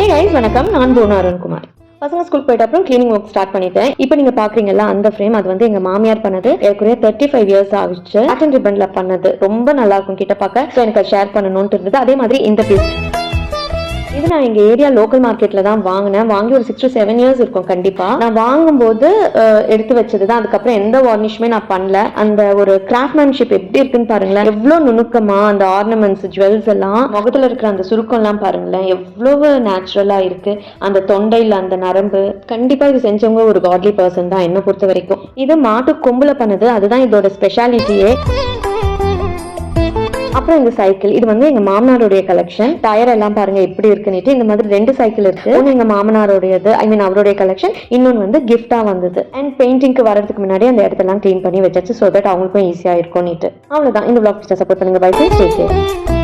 ஏ guys வணக்கம். நான் போனா அருண்குமார். பசங்க ஸ்கூல் போயிட்ட அப்புறம் க்ளீனிங் ஒர்க் ஸ்டார்ட் பண்ணிட்டேன். இப்போ நீங்க பாக்குறீங்களா அந்த ஃப்ரேம் அது வந்து எங்க மாமியார் பண்ணது. ஏற்கனவே தேர்ட்டி ஃபைவ் இயர்ஸ் ஆகிடுச்சு அட்டன் ரிபன்ல பண்ணது. ரொம்ப நல்லா இருக்கும் கிட்ட பார்க்க. எனக்கு ஷேர் பண்ணணும்னு இருந்தது. அதே மாதிரி இந்த பீஸ் இது நான் எங்கள் ஏரியா லோக்கல் மார்க்கெட்டில் தான் வாங்கினேன். வாங்கி ஒரு சிக்ஸ் டு செவன் இயர்ஸ் இருக்கும் கண்டிப்பாக நான் வாங்கும்போது எடுத்து வச்சது தான் அதுக்கப்புறம் எந்த வார்னிஷுமே நான் பண்ணல. அந்த ஒரு கிராஃப்ட்மேன்ஷிப் எப்படி இருக்குன்னு பாருங்களேன். எவ்வளோ நுணுக்கமாக அந்த ஆர்னமெண்ட்ஸ் ஜுவல்ஸ் எல்லாம் முகத்தில் இருக்கிற அந்த சுருக்கம்லாம் பாருங்களேன். எவ்வளவு நேச்சுரலாக இருக்கு. அந்த தொண்டையில் அந்த நரம்பு. கண்டிப்பாக இது செஞ்சவங்க ஒரு காட்லி பர்சன் தான் என்னை பொறுத்த வரைக்கும் இது மாட்டு கொம்புல பண்ணது. அதுதான் இதோட ஸ்பெஷாலிட்டியே அப்புறம் இந்த சைக்கிள் இது வந்து எங்க மாமனாருடைய கலெக்ஷன் டயர் எல்லாம் பாருங்க எப்படி இருக்குன்னுட்டு இந்த மாதிரி ரெண்டு சைக்கிள் இருக்கு. ஒன்று எங்க மாமனாருடையது ஐ மீன் அவருடைய கலெக்ஷன் இன்னொன்று வந்து கிஃப்டா வந்தது. அண்ட் பெயிண்டிங்க்கு வரதுக்கு முன்னாடி அந்த இடத்தெல்லாம் க்ளீன் பண்ணி வச்சாச்சு ஸோ தட் அவங்களுக்கும் ஈஸியா இருக்கும்னுட்டு. அவ்வளவுதான். இந்த vlog சப்போர்ட் பண்ணுங்க. Bye take